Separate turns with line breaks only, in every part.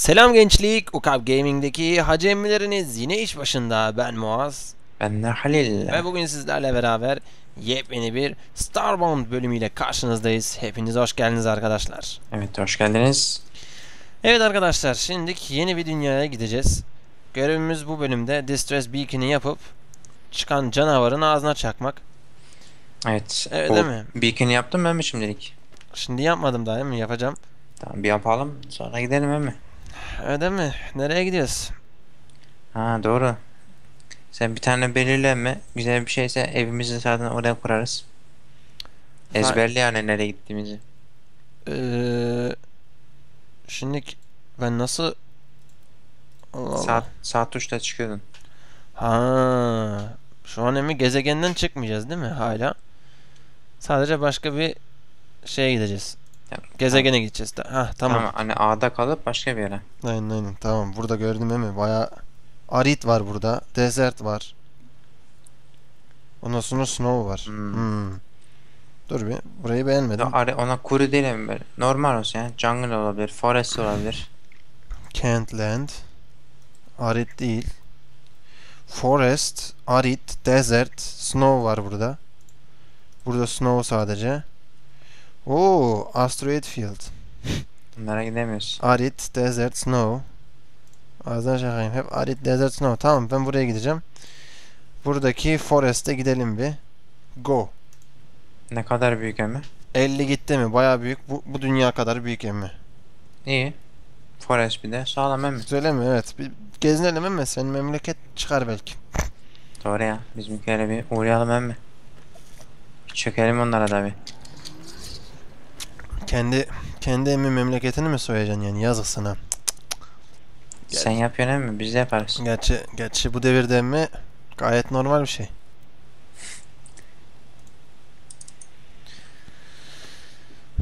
Selam gençlik, Ukab Gaming'deki Hacı emmileriniz yine iş başında. Ben Muaz
Ben de Halil.
ve bugün sizlerle beraber yepyeni bir Starbound bölümüyle karşınızdayız. Hepiniz hoş geldiniz arkadaşlar.
Evet hoş geldiniz.
Evet arkadaşlar, şimdi yeni bir dünyaya gideceğiz. Görevimiz bu bölümde Distress Beacon'ı yapıp çıkan canavarın ağzına çakmak.
Evet.
Evet, değil mi?
Beacon yaptım ben mi şimdilik?
Şimdi yapmadım daha değil mi? Yapacağım.
Tamam bir yapalım sonra gidelim mi?
Öyle mi? Nereye gidiyoruz?
Ha doğru. Sen bir tane belirleme. Güzel bir şeyse evimizi zaten oraya kurarız. Ezberli yani nereye gittiğimizi.
Ee, şimdi ben nasıl... Allah Allah.
Saat, saat tuşla çıkıyordun.
Ha, şu an emi gezegenden çıkmayacağız değil mi hala? Sadece başka bir şeye gideceğiz. Gezegene gideceğiz. Ha tamam.
Tamam. Hani A'da kalıp başka bir yere.
Aynen aynen. Tamam. Burada gördüm emi. Baya arit var burada. Desert var. Ondan sonra snow var.
Hmm.
Hmm. Dur bir. Burayı beğenmedim.
Ara- ona kuru değil mi böyle? Normal olsun yani. Jungle olabilir. Forest olabilir.
Kent land. Arit değil. Forest, arit, desert, snow var burada. Burada snow sadece. Oo, asteroid field.
Bunlara gidemiyoruz.
Arit, desert, snow. Ağzına şakayım. Hep arit, desert, snow. Tamam ben buraya gideceğim. Buradaki forest'e gidelim bir. Go.
Ne kadar büyük emi?
50 gitti mi? Baya büyük. Bu, bu dünya kadar büyük emmi.
İyi. Forest bir de sağlam emi.
Güzel mi? Evet. Bir gezinelim emmi. Senin memleket çıkar belki.
Doğru ya. Bizimkilere bir uğrayalım emmi. Bir çökelim onlara da bir.
Kendi kendi emmi memleketini mi soyacaksın yani? Yazık sana.
Sen yapıyorsun emmi biz de yaparız.
Gerçi, gerçi bu devirde emmi gayet normal bir şey.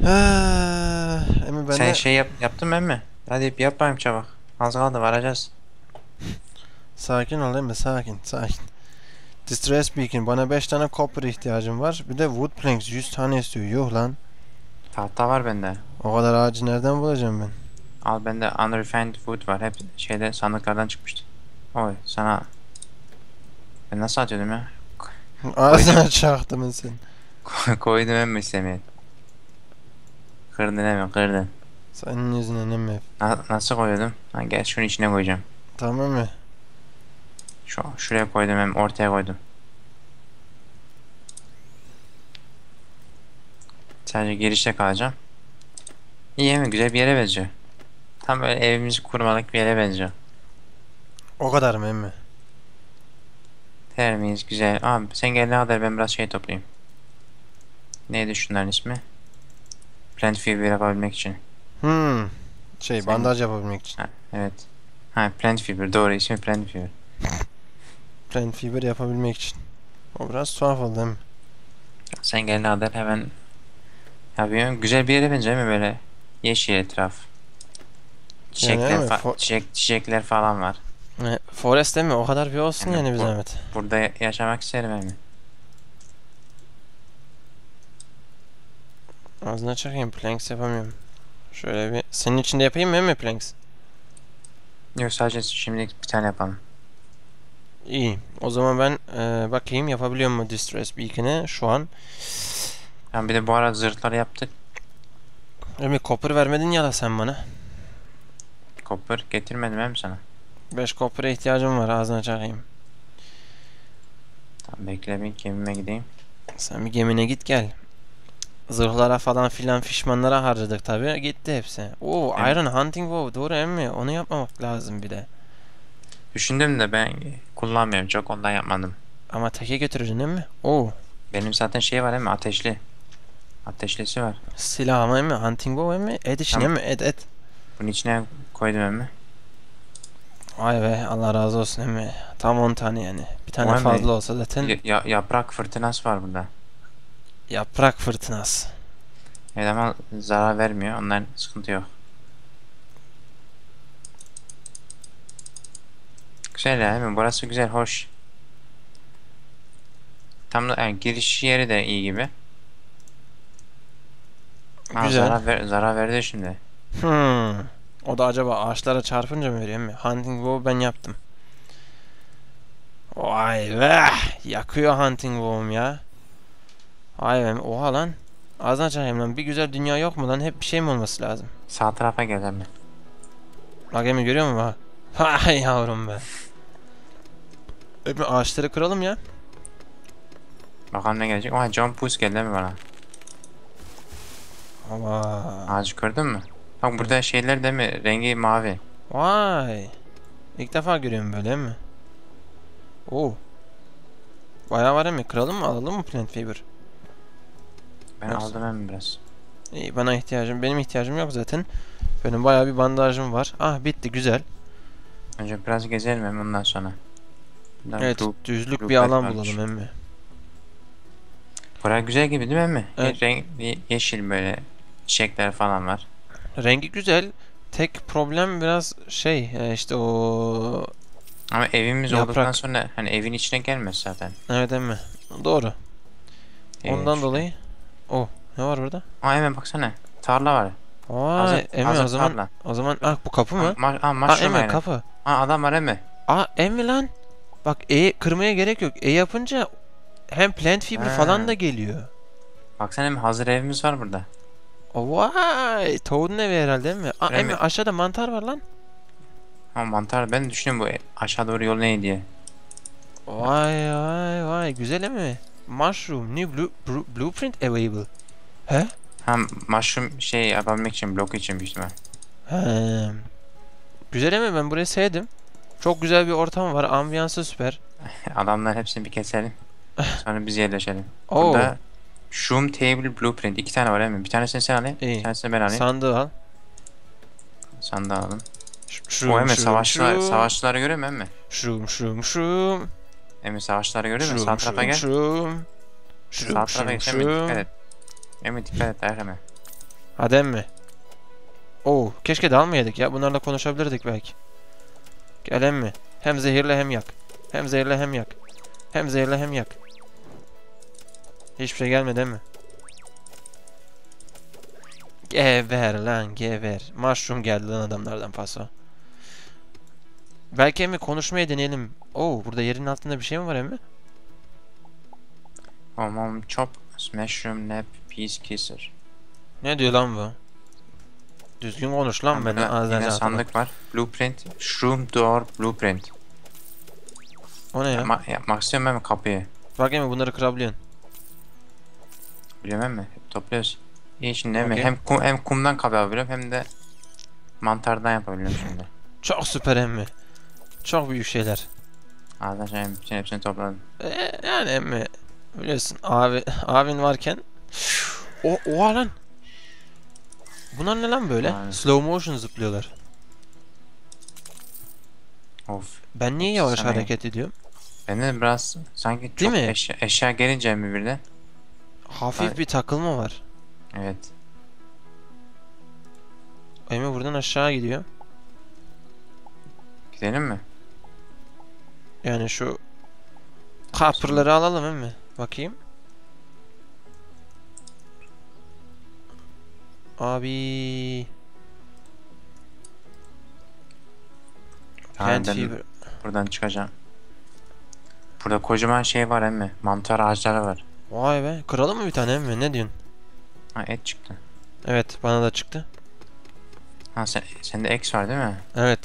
Ha, emmi ben
Sen
de
şey yap, yaptın mı emmi? Hadi bir yap bakayım çabuk. Az kaldı varacağız.
sakin ol emmi sakin sakin. Distress Beacon bana 5 tane copper ihtiyacım var. Bir de wood planks 100 tane istiyor. Yuh lan.
Tahta var bende.
O kadar ağacı nereden bulacağım ben?
Al bende unrefined wood var. Hep şeyde sandıklardan çıkmıştı. Oy sana. Ben nasıl atıyordum ya?
Ağzına çaktım sen.
Koydum emmi istemeye. Kırdın emmi kırdın.
Senin yüzünden emmi.
Na- nasıl koyuyordum? Ha, gel şunun içine koyacağım.
Tamam mı?
Şu, şuraya koydum hem ortaya koydum. Sadece girişte kalacağım. İyi mi? Güzel bir yere benziyor. Tam böyle evimizi kurmalık bir yere benziyor.
O kadar mı emmi?
Termiyiz güzel. Abi sen gel ne kadar ben biraz şey toplayayım. Neydi şunların ismi? Plant fiber yapabilmek için.
Hmm. Şey
Sen-
bandaj yapabilmek için.
Ha, evet. Ha plant fiber doğru ismi plant fiber.
Plant fiber yapabilmek için. O biraz tuhaf oldu değil mi?
Sen gel ne kadar hemen yapıyorum. Güzel bir yere benziyor mi böyle? Yeşil etraf. Çiçekler,
evet,
fa- çiçek, çiçekler falan var.
E, Forest değil mi? O kadar bir olsun
Yani
yani bir zahmet.
Burada ya- yaşamak isterim yani.
Ağzına çakayım. Planks yapamıyorum. Şöyle bir... Senin için de yapayım mı planks?
Yok sadece şimdilik bir tane yapalım.
İyi. O zaman ben e, bakayım yapabiliyor mu Distress Beacon'ı şu an.
Yani bir de bu arada zırhları yaptık.
Emmi copper vermedin ya da sen bana.
Copper getirmedim hem sana.
5 copper'a ihtiyacım var ağzına çakayım.
Tamam bekle bir gemime gideyim.
Sen bir gemine git gel. Zırhlara falan filan fişmanlara harcadık tabi. Gitti hepsi. Oo
Evet.
Iron Hunting Bow doğru emmi. Onu yapmamak lazım bir de.
Düşündüm de ben kullanmıyorum çok ondan yapmadım.
Ama teke götürürsün değil mi? Oo
Benim zaten şey var mi ateşli. Ateşlisi var.
silah ama emmi. Hunting Bow emmi. Et işin
Tamam.
emmi. Et et.
Bunun içine koydum emmi.
Vay be Allah razı olsun emmi. Tam 10 tane yani. Bir tane
Vay be.
fazla olsa zaten
Ya- ya- yaprak fırtınası var burada.
yaprak fırtınası.
Evet ama zarar vermiyor. Onların sıkıntı yok. Güzel değil mi? Burası güzel, hoş. Tam da yani giriş yeri de iyi gibi. Ha,
Güzel.
Zarar, ver, zarar verdi şimdi.
Hmm. O da acaba ağaçlara çarpınca mı veriyor mi? Hunting Bow ben yaptım. Vay be! Yakıyor Hunting Bow'um ya. Vay be. Oha lan. Ağzına çakayım lan. Bir güzel dünya yok mu lan? Hep bir şey mi olması lazım?
Sağ tarafa gel Emmi.
Bak Emi görüyor musun? Hay yavrum be. Emi ağaçları kıralım ya.
Bakalım ne gelecek. Oha John Puss geldi mi bana?
Ama.
Ağacı gördün mü? Bak burada şeyler de mi? Rengi mavi.
Vay. İlk defa görüyorum böyle mi? Oo. Bayağı var Emi. Kıralım mı? Alalım mı plant fiber?
Ben
Yoksa-
aldım Emmi biraz.
İyi bana ihtiyacım. Benim ihtiyacım yok zaten. Benim bayağı bir bandajım var. Ah bitti güzel.
Önce biraz gezelim Emmi ondan sonra. Buradan
Evet
blue-
düzlük
blue
bir alan
varmış.
bulalım emmi.
Bura güzel gibi değil mi Emmi?
Evet.
Renk, ye- yeşil böyle çiçekler falan var.
Rengi güzel. Tek problem biraz şey e, işte o
Ama evimiz
Yaprak.
olduktan sonra hani evin içine gelmez zaten.
evet emmi. Doğru.
Evin
Ondan
içine.
dolayı. Oh ne var burada?
Aa hemen baksana. Tarla var.
Vay
Hazır,
emmi
hazır
o zaman
tarla.
o zaman ah bu kapı mı?
Ma aa,
Aa
aynen.
kapı.
Aa adam var Emmi.
Aa emmi lan. Bak E kırmaya gerek yok. E yapınca hem plant fiber
Ha.
falan da geliyor.
Baksana Emmi hazır evimiz var burada.
Oh, vay Toad'un evi herhalde emmi. Aa
Öyle
emmi
mi?
aşağıda mantar var lan.
Ama mantar ben düşünüyorum bu e- aşağı doğru yol ne diye.
Vay vay vay güzel mi? Mushroom new blue, blueprint available. He?
Ha mushroom şey yapabilmek için blok için büyük ihtimal.
He. Güzel mi? Ben burayı sevdim. Çok güzel bir ortam var. Ambiyansı süper.
Adamlar hepsini bir keselim. Sonra biz yerleşelim.
Oo.
Burada Shroom Table Blueprint. iki tane var Emmi. Bir tanesini sen alayım.
İyi.
Bir tanesini ben alayım.
Sandığı al.
Sandığı alalım.
Ş-
O
şrum,
savaşçılar, savaşçıları görüyor musun Emmi?
Şrum şrum şrum.
Emmi savaşçıları görüyor musun? Sağ tarafa gel.
şrum.
Sağ
Şrum
tarafa geç Emmi dikkat et. Emmi dikkat et Emmi.
Hadi emmi. Oo, keşke dalmayaydık ya. Bunlarla konuşabilirdik belki. Gel emmi. Hem zehirle hem yak. Hem zehirle hem yak. Hem zehirle hem yak. Hiçbir şey gelmedi mi? Geber lan geber. Mushroom geldi lan adamlardan paso. Belki emmi konuşmaya deneyelim. Oo burada yerin altında bir şey mi var emmi?
Tamam chop, mushroom, nap, peace kisser.
Ne diyor lan bu? Düzgün konuş lan beni ağzına
Yine sandık var. Blueprint. Shroom door blueprint.
O ne ya?
Ma yapmak istiyorum Emmi kapıyı.
Bak emmi bunları kırabiliyorsun.
Biliyorum Emmi. Hep topluyoruz. İyi şimdi.
Okey.
Hem, kum, hem kumdan kapı yapabiliyorum hem de mantardan yapabiliyorum şimdi.
Çok süper emmi. Çok büyük şeyler.
Arkadaşlar Emmi bütün hepsini topladım.
Ee, yani emmi biliyorsun abi abin varken o oha lan. Bunlar ne lan böyle?
Aynen.
Slow motion zıplıyorlar.
Of.
Ben niye yavaş
sana
hareket ediyorum?
Ben de biraz sanki
Değil
çok
mi?
eşya, eşya gelince Emmi bir de.
Hafif
Ay-
bir takılma var.
Evet.
Emmi buradan aşağı gidiyor.
Gidelim mi?
Yani şu kapırları alalım emmi. Bakayım. Abi
Tamam, ben buradan çıkacağım. Burada kocaman şey var Emmi. Mantar ağaçları var.
Vay be. Kıralım mı bir tane emmi? Ne diyorsun?
Ha et çıktı.
Evet bana da çıktı.
Ha sen, sende X var değil mi?
Evet.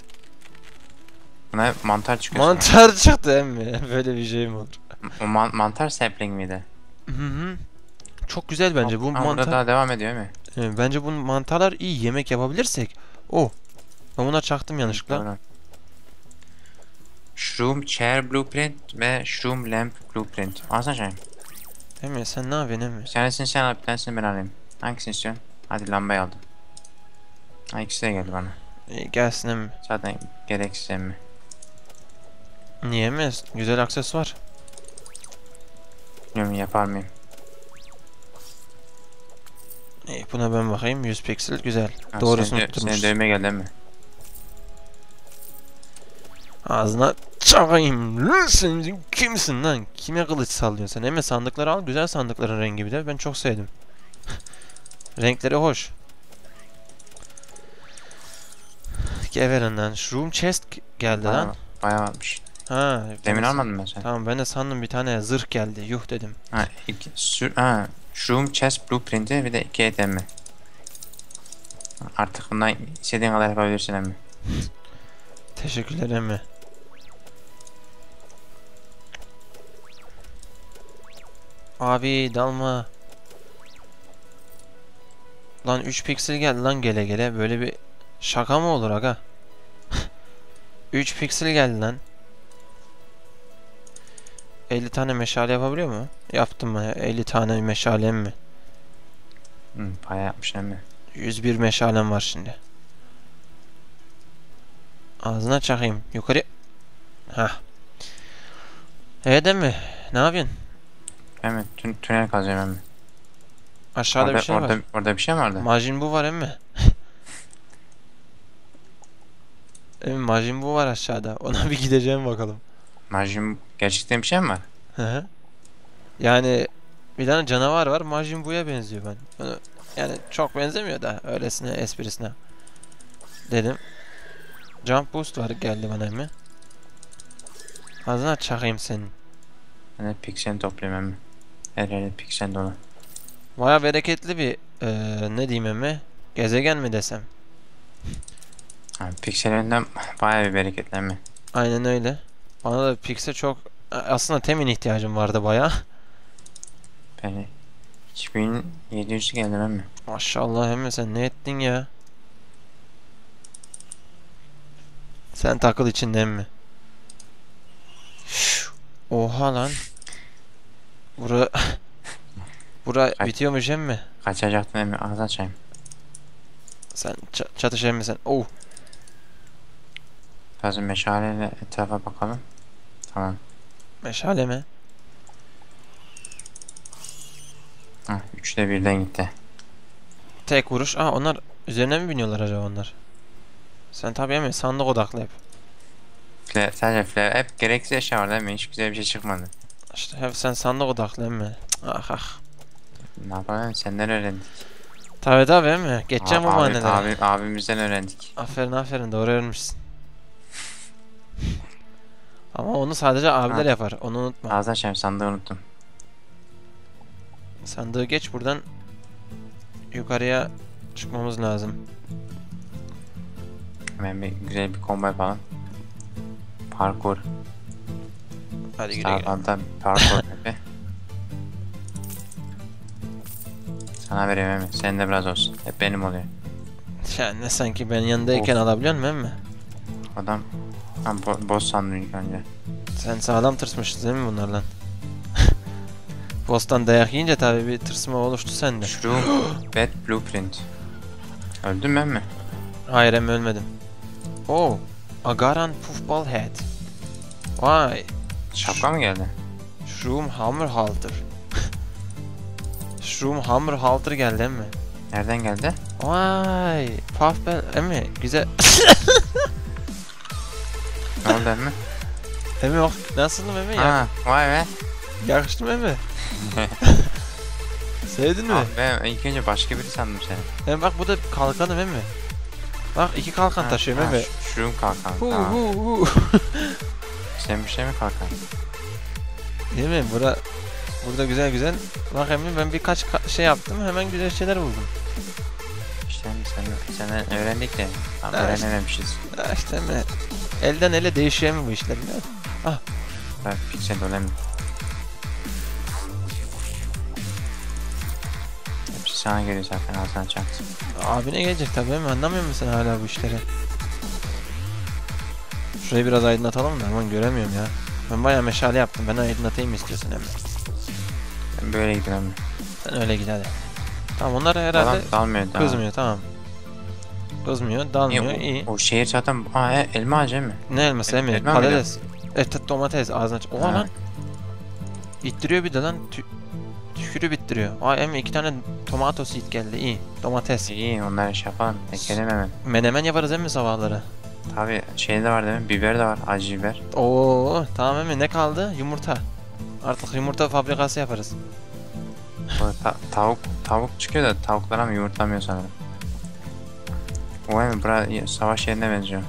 Buna hep mantar çıkıyor.
Mantar çıktı emmi. Böyle bir şey mi olur?
O man- mantar sapling miydi?
Hı hı. Çok güzel bence bu
Ha,
mantar.
daha devam ediyor mi?
Evet, bence bu mantarlar iyi yemek yapabilirsek. Oh. Ben buna çaktım yanlışlıkla.
Doğru. Shroom Chair Blueprint ve Shroom Lamp Blueprint. Alsana şey.
Emmi sen ne yapıyorsun emmi?
Bir tanesini sen al, bir tanesini ben alayım. Hangisini istiyorsun? Hadi lambayı aldım. Ha ikisi de geldi bana.
İyi, gelsin emmi.
Zaten gereksiz emmi.
Niye mi? Güzel aksesuar.
Bilmiyorum yapar mıyım?
İyi, buna ben bakayım. 100 piksel güzel.
Ha,
Doğrusunu
seni,
tutturmuş.
seni dövmeye geldi mi?
Ağzına çakayım. Lan sen kimsin lan? Kime kılıç sallıyorsun sen? Emmi sandıkları al. Güzel sandıkların rengi bir de. Ben çok sevdim. Geverin lan. Shroom chest geldi lan.
Bayağı, varmış.
Ha.
Demin
ben-
almadın mı sen?
Tamam ben de sandım bir tane zırh geldi. Yuh dedim.
Ha, iki, sür, ha, Shroom Chest Blueprint'i bir de iki et emmi. Artık bundan istediğin kadar yapabilirsin emmi.
Teşekkürler emmi. Abi dalma. Lan 3 piksel geldi lan gele gele. Böyle bir şaka mı olur aga? 3 piksel geldi lan. 50 tane meşale yapabiliyor mu? Yaptım ben. 50 tane meşalem mi?
Hı, bayağı yapmışsın emmi.
101 meşalem var şimdi. Ağzına çakayım. Yukarı. Hah. Evet mi? Ne yapıyorsun?
Emmi tün, tünel kazacağım emmi.
Aşağıda
orada,
bir şey
orada,
var.
orada bir şey mi vardı?
Majin bu var emmi. Emmi Majin bu var aşağıda. Ona bir gideceğim bakalım.
Majin gerçekten bir şey mi var?
Hı hı. yani bir tane canavar var. Majin Buu'ya benziyor ben. Onu- yani çok benzemiyor da öylesine esprisine. Dedim. Jump boost var geldi bana emmi. Ağzına çakayım senin.
Ben de piksel toplayayım emmi. Her yerde piksel dolu.
Baya bereketli bir eee, ne diyeyim emmi? Gezegen mi desem?
Ha, piksel önden bayağı bir bereketli emmi.
Aynen öyle. Bana da Pix'e çok aslında temin ihtiyacım vardı baya.
Ben 2700 geldim emmi.
Maşallah emmi sen ne ettin ya? Sen takıl içinde emmi. Oha lan. Bura Bura
Kaç-
bitiyormuş emmi.
Kaçacaktım emmi ağzı açayım.
Sen ç- çatış emmi sen. Oh.
Biraz meşaleyle etrafa bakalım. Tamam.
Meşale mi?
Hah, üçte birden gitti.
Tek vuruş. Aa onlar üzerine mi biniyorlar acaba onlar? Sen tabii emmi sandık odaklı hep.
Fle, sadece fle, hep gereksiz eşya var değil mi? Hiç güzel bir şey çıkmadı.
İşte hep sen sandık odaklı emmi. Ah ah.
Ne yapalım senden öğrendik.
Tabii tabii emmi. Geçeceğim bu bahaneleri.
abi, abimizden öğrendik.
Aferin aferin doğru öğrenmişsin. Ama onu sadece abiler
Ha.
yapar. Onu unutma.
Ağzı açayım sandığı unuttum.
Sandığı geç buradan yukarıya çıkmamız lazım.
Hemen bir güzel bir combo yapalım. Parkur.
Hadi güle güle.
Sağdan parkur gibi. Sana vereyim Emi. Senin de biraz olsun. Hep benim oluyor.
Ya ne sanki ben yanındayken alabiliyor musun emmi?
Adam ben bo boss sandım ilk önce.
Sen sağlam tırsmışsın değil mi bunlarla? Boss'tan dayak yiyince tabii bir tırsma oluştu sende.
Shroom Bad Blueprint. Öldün mü Emmi?
Hayır emmi ölmedim. Oh, Agaran Puffball Head. Vay,
Şapka mı geldi?
Shroom Hammerhalter. Shroom Hammerhalter geldi emmi.
Nereden geldi?
Vay, Puffball emmi güzel.
Ne oldu Emmi?
Emmi bak nasılım emmi ya?
Ha, vay be.
Yakıştı mı emmi? Sevdin mi?
Ah, ben ilk önce başka biri sandım seni.
Emmi bak bu da kalkanım emmi. Bak iki kalkan
Ha,
taşıyorum emmi.
ş- Shroom kalkan.
Hu hu hu.
Sen bir şey mi kalkan?
Değil mi? Bura, burada güzel güzel. Bak emmi ben birkaç ka- şey yaptım hemen güzel şeyler buldum.
İşte sen, senden öğrendik de tam
Ha,
öğrenememişiz.
Ya işte emmi. Elden ele değişiyor mu bu işler? musun?
Ben piksel dolu Emmi. Hepsi sana geliyor zaten ağzına çaktım.
Abine gelecek tabii emmi anlamıyor musun sen hala bu işleri? Şurayı biraz aydınlatalım da aman göremiyorum ya. Ben bayağı meşale yaptım. Ben aydınlatayım istiyorsun emmi.
Ben böyle gidiyorum Emmi.
Sen öyle git hadi. Tamam onlar
Adam
herhalde
dalmıyor daha.
kızmıyor tamam. Kızmıyor, dalmıyor,
Niye,
iyi.
o, o şehir zaten Aa, e, elma ağacı mı?
Ne elması
El-
emmi?
elma?
Patates. Evet domates ağzına aç. Oha
Ha.
lan. İttiriyor bir de lan. Tü tükürü bittiriyor. Ay emmi iki tane tomato seed geldi. İyi. Domates.
İyi onları şey yapalım. Ekelim hemen.
Menemen yaparız emmi sabahları.
Tabi şey de var değil mi? Biber de var. Acı biber.
Oo tamam emmi ne kaldı? Yumurta. Artık yumurta fabrikası yaparız.
Ta- tavuk tavuk çıkıyor da tavuklara mı yumurtlamıyor sanırım. O emmi bura savaş yerine benziyor.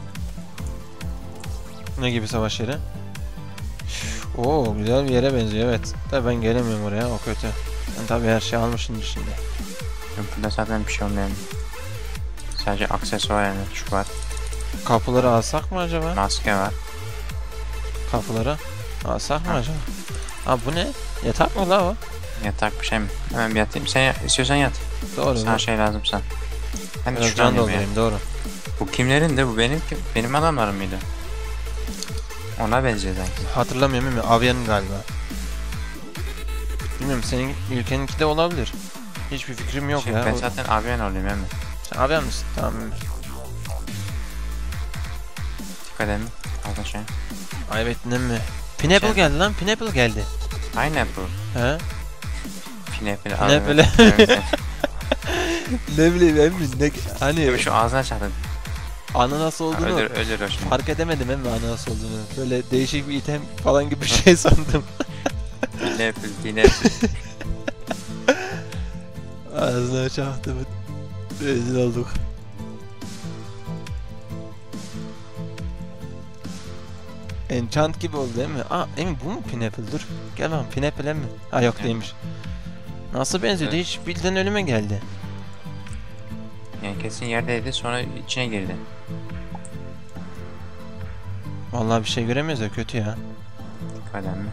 Ne gibi savaş yeri? Oo güzel bir yere benziyor evet. Da ben gelemiyorum oraya o kötü. Ben tabii her şeyi almışım şimdi.
Burada zaten bir şey olmuyor. Sadece aksesuar yani şu var.
Kapıları alsak mı acaba?
Maske var.
Kapıları alsak mı
Ha.
acaba? Aa bu ne? Yatak mı la o?
Yatak bir şey mi? Hemen bir yatayım. Sen istiyorsan yat.
Doğru.
Sana
bu.
şey lazımsa. Ben de
Biraz can
ya.
doldurayım doğru.
Bu kimlerin de bu benim kim? Benim adamlarım mıydı? Ona benziyor sanki.
Hatırlamıyorum mi? Avya'nın galiba. Bilmiyorum senin ülkeninki de olabilir. Hiçbir fikrim yok
Şey,
ya.
ben zaten abiyen olayım hemen.
Sen Avya mısın? Tamam.
Edin. Alın şey.
Ay evet ne mi? Pineapple
Şey-
geldi lan. Pineapple geldi.
Pineapple.
He?
Pineapple.
Pineapple. ne bileyim emmi ne hani
evet. Şu ağzına çaktın.
ananas olduğunu
Ölür ölür o şimdi.
fark edemedim emmi ananas olduğunu. Böyle değişik bir item falan gibi bir şey sandım.
Pineapple. Pineapple.
Ağzına çaktı. Rezil olduk. Enchant gibi oldu değil mi? Aa Emin bu mu Pineapple? Dur. Gel bakalım Pineapple mi? Ha yok değilmiş. Nasıl benziyordu?
Evet.
Hiç bildiğin önüme geldi.
Yani kesin yerdeydi sonra içine girdi.
Vallahi bir şey göremiyoruz ya kötü ya.
Dikkat edin.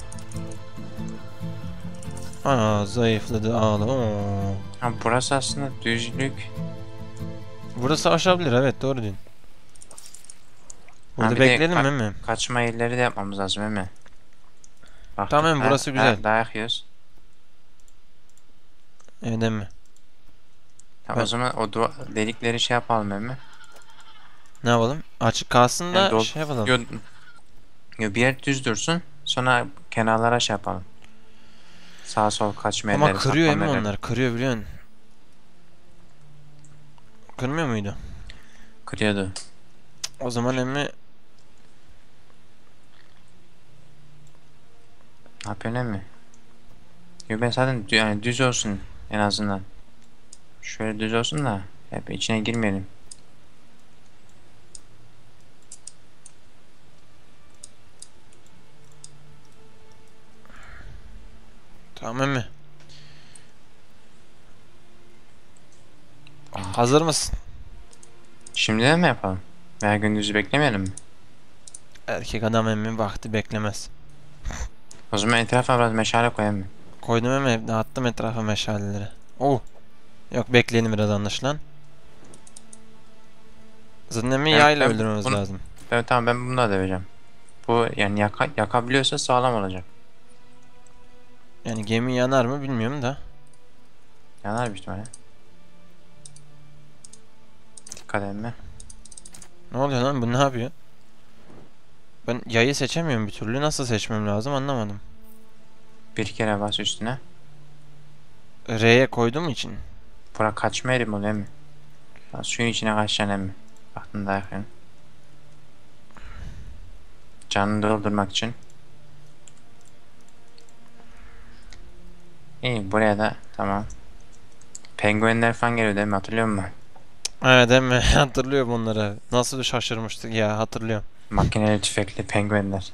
Ana zayıfladı ağla. Oo.
Ha burası aslında düzlük.
Burası aşabilir evet doğru diyorsun. Burada
de
bekleyelim
ka-
mi?
Kaçma yerleri de yapmamız lazım mi? Bak,
Tamam,
da-
burası güzel.
Dayak yiyoruz.
Evet mi?
Tamam,
Ben-
O zaman o delikleri şey yapalım mi?
Ne yapalım? Açık kalsın da
Yani
şey yapalım.
Yo, yo, bir yer düz dursun. Sonra kenarlara şey yapalım. Sağ sol kaçma
Ama kırıyor
yerleri.
onlar. Kırıyor biliyorsun. Kırmıyor muydu?
Kırıyordu.
O zaman emmi
Yapıyorsun emmi? Yo ben zaten yani düz olsun en azından. Şöyle düz olsun da hep içine girmeyelim.
Tamam emmi.
Ah.
Hazır mısın?
Şimdi de mi yapalım? Veya gündüzü beklemeyelim mi?
Erkek adam emmi vakti beklemez.
O zaman etrafa biraz meşale koyalım mı?
Koydum emmi dağıttım etrafa meşaleleri. Oh. Yok bekleyelim biraz anlaşılan. Zaten emmi
Evet,
yayla
ben
öldürmemiz
bunu-
lazım.
Evet tamam ben bunu da döveceğim. Bu yani yaka, yakabiliyorsa sağlam olacak.
Yani gemi yanar mı bilmiyorum da.
Yanar büyük ihtimalle. Dikkat edin.
Ne oluyor lan bu ne yapıyor? Ben yayı seçemiyorum bir türlü. Nasıl seçmem lazım anlamadım.
Bir kere bas üstüne.
R'ye koyduğum için.
Bura kaçma yeri mi oluyor mi? Lan suyun içine kaçacaksın emmi. Baktın dayak yiyorsun. Canını doldurmak için. İyi buraya da tamam. Penguenler falan geliyor değil mi hatırlıyor musun?
Evet değil mi? Hatırlıyorum onları. Nasıl şaşırmıştık ya hatırlıyorum.
Makineli tüfekli penguenler.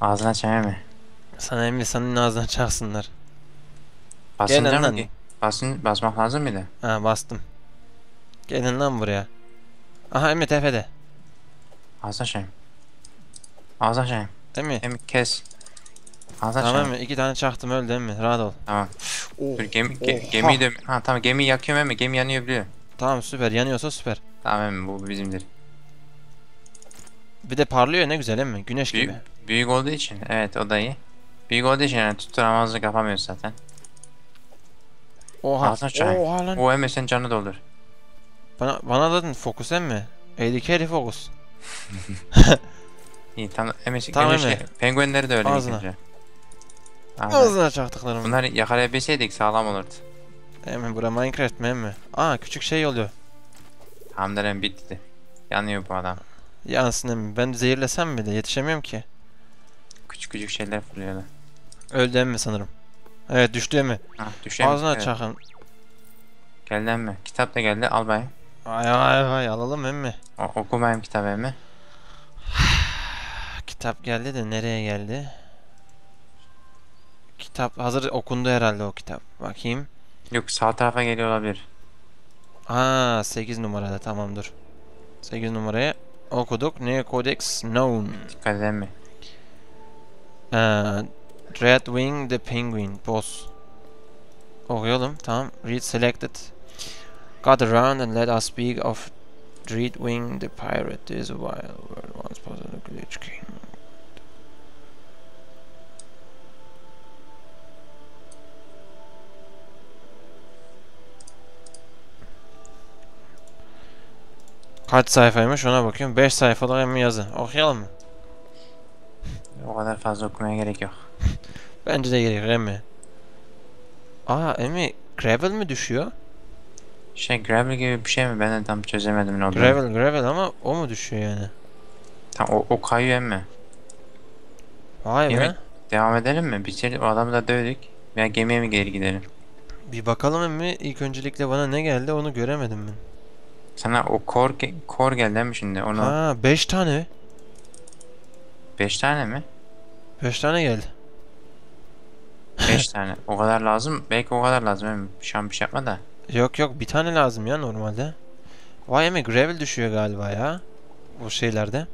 Ağzına çene mi?
Sana emmi senin ağzına çaksınlar.
Basınca
Gelin
mı
lan.
ki? Basın, basmak lazım mıydı?
Ha bastım. Gelin lan buraya. Aha emmi tepede.
Ağzına şey. Ağzına şey.
Değil mi?
Emmi kes. Ağzına
Tamam
şey.
mı? İki tane çaktım öldü emmi. Rahat ol.
Tamam.
Oh.
Dur gemi, ge-
Oha.
gemiyi de... Ha tamam gemiyi yakıyorum emmi. Gemi yanıyor biliyor.
Tamam süper. Yanıyorsa süper.
Tamam emmi bu bizimdir.
Bir de parlıyor ne güzel emmi. Güneş
Büyük,
gibi.
büyük olduğu için evet o da iyi. Büyük olduğu için yani tutturamazlık yapamıyoruz zaten.
Oha.
Ağzına çay.
Oha lan.
O emmi sen canı doldur.
Bana, bana dedin fokus emmi. Eğri keri fokus.
İyi tamam emmi
Tamam,
önce
emmi.
şey, penguenleri de öyle
Ağzına.
önce. Ağzına.
Çaktıklarım.
Bunları yakalayabilseydik sağlam olurdu.
Emmi bura Minecraft mi? Aa küçük şey oluyor.
Hamderen bitti. Yanıyor bu adam.
Yansın emmi. Ben zehirlesem mi de yetişemiyorum ki.
Küçük küçük şeyler fırlıyorlar.
Öldü emmi sanırım. Evet düştü emmi.
Ah düşeyim.
Ağzına
evet.
çakın.
Geldi emmi. Kitap da geldi al bayım.
Vay vay vay alalım emmi.
O, okumayayım kitabı mı?
Kitap geldi de nereye geldi? Kitap hazır okundu herhalde o kitap. Bakayım.
Yok sağ tarafa geliyor olabilir.
Aa 8 numarada tamamdır. 8 numaraya okuduk. Ne Codex Known.
Mi?
Ee, Dreadwing the Penguin Boss. Oh, Okuyalım. Tamam. Read selected. Got around and let us speak of Dreadwing the Pirate. This wild world once was a glitch king. Kaç sayfaymış ona bakıyorum. 5 sayfalık hem yazı. Okuyalım mı?
O kadar fazla okumaya gerek yok.
Bence de gerek Emmi. Aa Emmi gravel mi düşüyor?
Şey gravel gibi bir şey mi? Ben de tam çözemedim ne olduğunu.
Gravel gravel ama o mu düşüyor yani?
Tam o, o kayıyor mi?
Vay be.
Yemek- Devam edelim mi? Bitirelim. O adamı da dövdük. Veya gemiye mi geri gidelim?
Bir bakalım Emmi. İlk öncelikle bana ne geldi onu göremedim ben.
Sana o kor, kor geldi mi şimdi? Onu
Ha 5 tane.
5 tane mi?
5 tane geldi.
5 tane. O kadar lazım. Belki o kadar lazım. Hem şu an bir şey yapma da.
Yok yok bir tane lazım ya normalde. Vay Emmi gravel düşüyor galiba ya. Bu şeylerde.